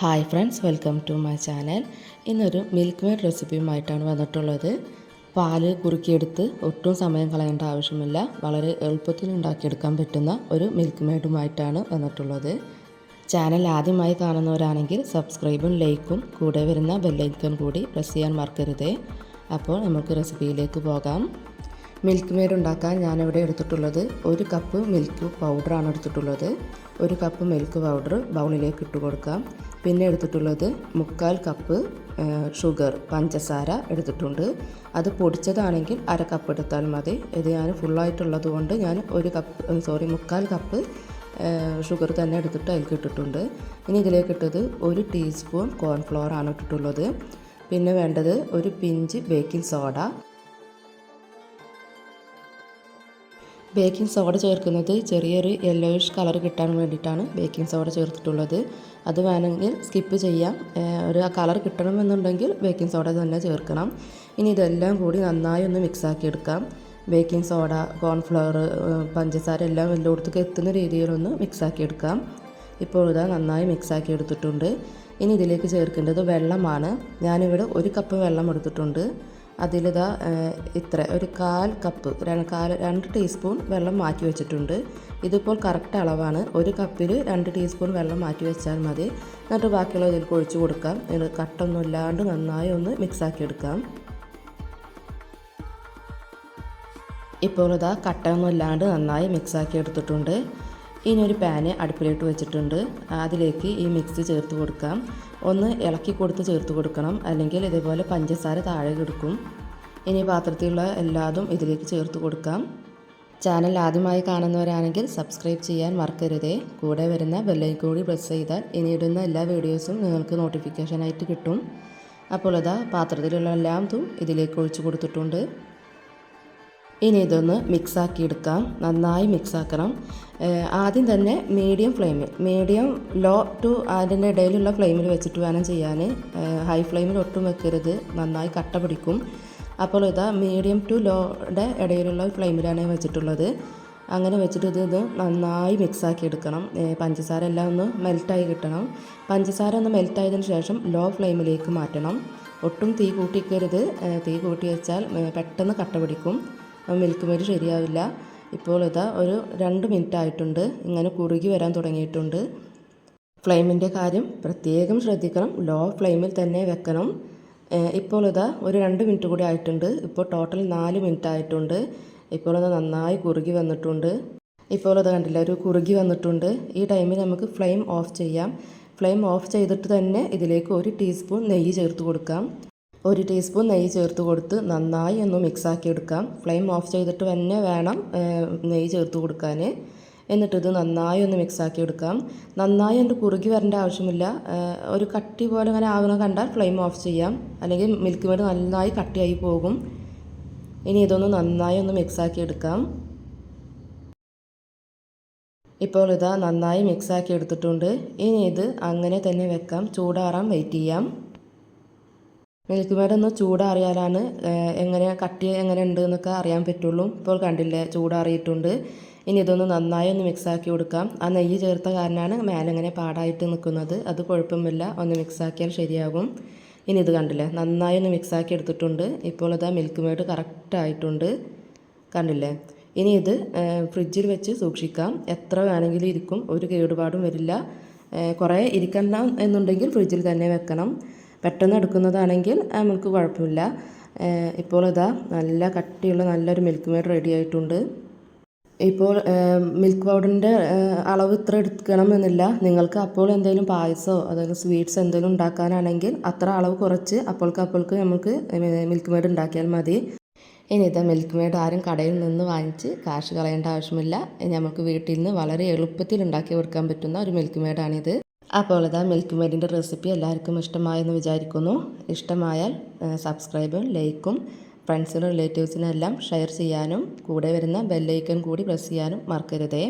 Hi friends welcome to my channel. ഇന്നൊരു milk made റെസിപ്പിയുമായിട്ടാണ് വന്നിട്ടുള്ളത്. പാൽ കുറുക്കിയെടുത്ത് ഒട്ടും സമയം കളയേണ്ട ആവശ്യമില്ല. വളരെ എളുപ്പത്തിൽ ഉണ്ടാക്കിയെടുക്കാൻ പറ്റുന്ന ഒരു മിൽക്ക് മെയ്ഡുമായിട്ടാണ് വന്നിട്ടുള്ളത്. ചാനൽ ആദ്യമായി കാണുന്നവരാണെങ്കിൽ സബ്സ്ക്രൈബും ലൈക്കും കൂടെ വരുന്ന ബെല്ലൈക്കൺ കൂടി പ്രസ് ചെയ്യാൻ മറക്കരുതേ. അപ്പോൾ നമുക്ക് റെസിപ്പിയിലേക്ക് പോകാം. മിൽക്ക് മെയ്ഡ് ഉണ്ടാക്കാൻ ഞാനിവിടെ എടുത്തിട്ടുള്ളത് ഒരു കപ്പ് മിൽക്ക് പൗഡറാണ് എടുത്തിട്ടുള്ളത്. ഒരു കപ്പ് മിൽക്ക് പൗഡർ ബൗളിലേക്ക് ഇട്ട് കൊടുക്കാം. പിന്നെ എടുത്തിട്ടുള്ളത് മുക്കാൽ കപ്പ് ഷുഗർ പഞ്ചസാര എടുത്തിട്ടുണ്ട്. അത് പൊടിച്ചതാണെങ്കിൽ അര കപ്പ് എടുത്താൽ മതി. ഇത് ഞാൻ ഫുള്ളായിട്ടുള്ളത് കൊണ്ട് ഞാൻ ഒരു കപ്പ് സോറി മുക്കാൽ കപ്പ് ഷുഗർ തന്നെ എടുത്തിട്ട് അതിലേക്ക് ഇട്ടിട്ടുണ്ട്. ഇനി ഇതിലേക്ക് ഇട്ടത് ഒരു ടീസ്പൂൺ കോൺഫ്ലവർ ആണ് ഇട്ടിട്ടുള്ളത്. പിന്നെ വേണ്ടത് ഒരു pinch baking soda. Baking soda ചേർക്കുന്നത് ചെറിയൊരു യെല്ലോയിഷ് കളർ കിട്ടാൻ വേണ്ടിയിട്ടാണ് ബേക്കിംഗ് സോഡ ചേർത്തിട്ടുള്ളത്. അത് വേണമെങ്കിൽ സ്കിപ്പ് ചെയ്യാം. ഒരു കളർ കിട്ടണമെന്നുണ്ടെങ്കിൽ ബേക്കിംഗ് സോഡ തന്നെ ചേർക്കണം. ഇനി ഇതെല്ലാം കൂടി നന്നായി ഒന്ന് മിക്സാക്കി എടുക്കാം. ബേക്കിംഗ് സോഡ കോൺഫ്ലവർ പഞ്ചസാര എല്ലാം എല്ലായിടത്തേക്ക് എത്തുന്ന രീതിയിലൊന്ന് മിക്സാക്കി എടുക്കാം. ഇപ്പോൾ ഇതാ നന്നായി മിക്സാക്കി എടുത്തിട്ടുണ്ട്. ഇനി ഇതിലേക്ക് ചേർക്കേണ്ടത് വെള്ളമാണ്. ഞാനിവിടെ ഒരു കപ്പ് വെള്ളം എടുത്തിട്ടുണ്ട്. അതിലിതാ ഇത്ര ഒരു കാൽ കപ്പ് കാൽ രണ്ട് ടീസ്പൂൺ വെള്ളം മാറ്റി വെച്ചിട്ടുണ്ട്. ഇതിപ്പോൾ കറക്റ്റ് അളവാണ്. ഒരു കപ്പിൽ രണ്ട് ടീസ്പൂൺ വെള്ളം മാറ്റി വെച്ചാൽ മതി. എന്നിട്ട് ബാക്കിയുള്ള ഇതിൽ ഒഴിച്ച് കൊടുക്കാം. കട്ടൊന്നും ഇല്ലാണ്ട് നന്നായി ഒന്ന് മിക്സാക്കി എടുക്കാം. ഇപ്പോൾ ഇതാ കട്ടൊന്നും ഇല്ലാണ്ട് നന്നായി മിക്സാക്കി എടുത്തിട്ടുണ്ട്. ഇനി ഒരു പാന് അടുപ്പിലിട്ട് വെച്ചിട്ടുണ്ട്. അതിലേക്ക് ഈ മിക്സ് ചേർത്ത് കൊടുക്കാം. ഒന്ന് ഇളക്കി കൊടുത്ത് ചേർത്ത് കൊടുക്കണം. അല്ലെങ്കിൽ ഇതേപോലെ പഞ്ചസാര താഴെ കിടക്കും ഇനി പാത്രത്തിലുള്ള എല്ലാതും ഇതിലേക്ക് ചേർത്ത് കൊടുക്കാം. ചാനൽ ആദ്യമായി കാണുന്നവരാണെങ്കിൽ സബ്സ്ക്രൈബ് ചെയ്യാൻ മറക്കരുതേ. കൂടെ വരുന്ന ബെല്ലൈക്കൺ കൂടി പ്രസ് ചെയ്താൽ ഇനി ഇടുന്ന എല്ലാ വീഡിയോസും നിങ്ങൾക്ക് നോട്ടിഫിക്കേഷനായിട്ട് കിട്ടും. അപ്പോൾ അതാ പാത്രത്തിലുള്ള എല്ലാതും ഇതിലേക്ക് ഒഴിച്ചു കൊടുത്തിട്ടുണ്ട്. ഇനി ഇതൊന്ന് മിക്സാക്കി എടുക്കാം നന്നായി മിക്സാക്കണം ആദ്യം തന്നെ മീഡിയം ഫ്ലെയിമിൽ മീഡിയം ലോ ടു അതിന്റെ ഇടയിലുള്ള ഫ്ലെയിമിൽ വെച്ചിട്ട് വേണം ചെയ്യാൻ. ഹൈ ഫ്ലെയിമിൽ ഒട്ടും വെക്കരുത്. നന്നായി കട്ട പിടിക്കും. അപ്പോൾ ഇതാ മീഡിയം ടു ലോയുടെ ഇടയിലുള്ള ഫ്ലെയിമിലാണ് വെച്ചിട്ടുള്ളത്. അങ്ങനെ വെച്ചിട്ട് ഇത് നന്നായി മിക്സാക്കി എടുക്കണം പഞ്ചസാര എല്ലാം ഒന്ന് മെൽറ്റായി കിട്ടണം. പഞ്ചസാര ഒന്ന് മെൽറ്റായതിന് ശേഷം ലോ ഫ്ലെയിമിലേക്ക് മാറ്റണം. ഒട്ടും തീ കൂട്ടിക്കരുത്. തീ കൂട്ടി വെച്ചാൽ പെട്ടെന്ന് കട്ട പിടിക്കും. മിൽക്ക് മേഡ് ശരിയാവില്ല. ഇപ്പോൾ ഇതാ ഒരു രണ്ട് മിനിറ്റ് ആയിട്ടുണ്ട്. ഇങ്ങനെ കുറുകി വരാൻ തുടങ്ങിയിട്ടുണ്ട്. ഫ്ലെയിമിന്റെ കാര്യം പ്രത്യേകം ശ്രദ്ധിക്കണം. ലോ ഫ്ലെയിമിൽ തന്നെ വെക്കണം. ഇപ്പോൾ ഇതാ ഒരു രണ്ട് മിനിറ്റ് കൂടി ആയിട്ടുണ്ട്. ഇപ്പോൾ ടോട്ടൽ നാല് മിനിറ്റ് ആയിട്ടുണ്ട്. ഇപ്പോൾ അത് നന്നായി കുറുകി വന്നിട്ടുണ്ട്. ഇപ്പോൾ അത് കണ്ടില്ല ഒരു കുറുകി വന്നിട്ടുണ്ട്. ഈ ടൈമിൽ നമുക്ക് ഫ്ലെയിം ഓഫ് ചെയ്യാം. ഫ്ലെയിം ഓഫ് ചെയ്തിട്ട് തന്നെ ഇതിലേക്ക് ഒരു ടീസ്പൂൺ നെയ്യ് ചേർത്ത് കൊടുക്കാം. ഒരു ടീസ്പൂൺ നെയ്യ് ചേർത്ത് കൊടുത്ത് നന്നായി ഒന്ന് മിക്സാക്കി എടുക്കാം. ഫ്ലെയിം ഓഫ് ചെയ്തിട്ട് തന്നെ വേണം നെയ്യ് ചേർത്ത് കൊടുക്കാൻ എന്നിട്ടിത് നന്നായി ഒന്ന് മിക്സാക്കി എടുക്കാം. നന്നായി എന്റെ കുറുകി വരേണ്ട ആവശ്യമില്ല. ഒരു കട്ടി പോലെ അങ്ങനെ ആകുന്ന കണ്ടാൽ ഫ്ലെയിം ഓഫ് ചെയ്യാം. അല്ലെങ്കിൽ മിൽക്ക് മേഡ് നന്നായി കട്ടിയായി പോകും. ഇനി ഇതൊന്ന് നന്നായി ഒന്ന് മിക്സാക്കി എടുക്കാം. ഇപ്പോൾ ഇതാ നന്നായി മിക്സാക്കി എടുത്തിട്ടുണ്ട്. ഇനി ഇത് അങ്ങനെ തന്നെ വെക്കാം. ചൂടാറാൻ വെയിറ്റ് ചെയ്യാം. മിൽക്ക് ഒന്ന് ചൂടാറിയാലാണ് എങ്ങനെ കട്ടി എങ്ങനെ ഉണ്ട് എന്നൊക്കെ അറിയാൻ പറ്റുള്ളൂ. ഇപ്പോൾ കണ്ടില്ലേ ചൂടാറിയിട്ടുണ്ട്. ഇനി ഇതൊന്ന് നന്നായി ഒന്ന് മിക്സാക്കി കൊടുക്കാം. ആ നെയ്യ് ചേർത്ത കാരണമാണ് മേലെങ്ങനെ പാടായിട്ട് നിൽക്കുന്നത്. അത് കുഴപ്പമില്ല ഒന്ന് മിക്സാക്കിയാൽ ശരിയാകും. ഇനി ഇത് കണ്ടില്ലേ നന്നായി ഒന്ന് മിക്സാക്കി എടുത്തിട്ടുണ്ട്. ഇപ്പോൾ ഇതാ മിൽക്ക് മേഡ് കറക്റ്റ് ആയിട്ടുണ്ട് കണ്ടില്ലേ? ഇനി ഇത് ഫ്രിഡ്ജിൽ വെച്ച് സൂക്ഷിക്കാം. എത്ര വേണമെങ്കിലും ഇരിക്കും ഒരു കേടുപാടും വരില്ല. കുറേ ഇരിക്കണം എന്നുണ്ടെങ്കിൽ ഫ്രിഡ്ജിൽ തന്നെ വെക്കണം. പെട്ടെന്ന് എടുക്കുന്നതാണെങ്കിൽ നമുക്ക് കുഴപ്പമില്ല. ഇപ്പോൾ ഇതാ നല്ല കട്ടിയുള്ള നല്ലൊരു മിൽക്ക് മെയ്ഡ് റെഡി ആയിട്ടുണ്ട്. ഇപ്പോൾ മിൽക്ക് പൗഡറിന്റെ അളവ് ഇത്ര എടുക്കണം എന്നില്ല. നിങ്ങൾക്ക് അപ്പോൾ എന്തെങ്കിലും പായസമോ അതായത് സ്വീറ്റ്സ് എന്തെങ്കിലും ഉണ്ടാക്കാനാണെങ്കിൽ അത്ര അളവ് കുറച്ച് അപ്പോൾക്ക് അപ്പോൾക്ക് നമുക്ക് മിൽക്ക് മെയ്ഡ് ഉണ്ടാക്കിയാൽ മതി. ഇനി ഇതാ മിൽക്ക് മെയ്ഡ് ആരും കടയിൽ നിന്ന് വാങ്ങിച്ച് കാശ് കളയേണ്ട ആവശ്യമില്ല. നമുക്ക് വീട്ടിൽ നിന്ന് വളരെ എളുപ്പത്തിൽ ഉണ്ടാക്കി കൊടുക്കാൻ പറ്റുന്ന ഒരു മിൽക്ക് മെയ്ഡാണിത് അപ്പോൾ ഇതാ മിൽക്ക് മെയ്ഡിന്റെ റെസിപ്പി എല്ലാവർക്കും ഇഷ്ടമായെന്ന് വിചാരിക്കുന്നു. ഇഷ്ടമായാൽ സബ്സ്ക്രൈബും ലൈക്കും ഫ്രണ്ട്സിനും റിലേറ്റീവ്സിനും എല്ലാം ഷെയർ ചെയ്യാനും കൂടെ വരുന്ന ബെല്ലൈക്കൺ കൂടി പ്രസ് ചെയ്യാനും മറക്കരുതേ.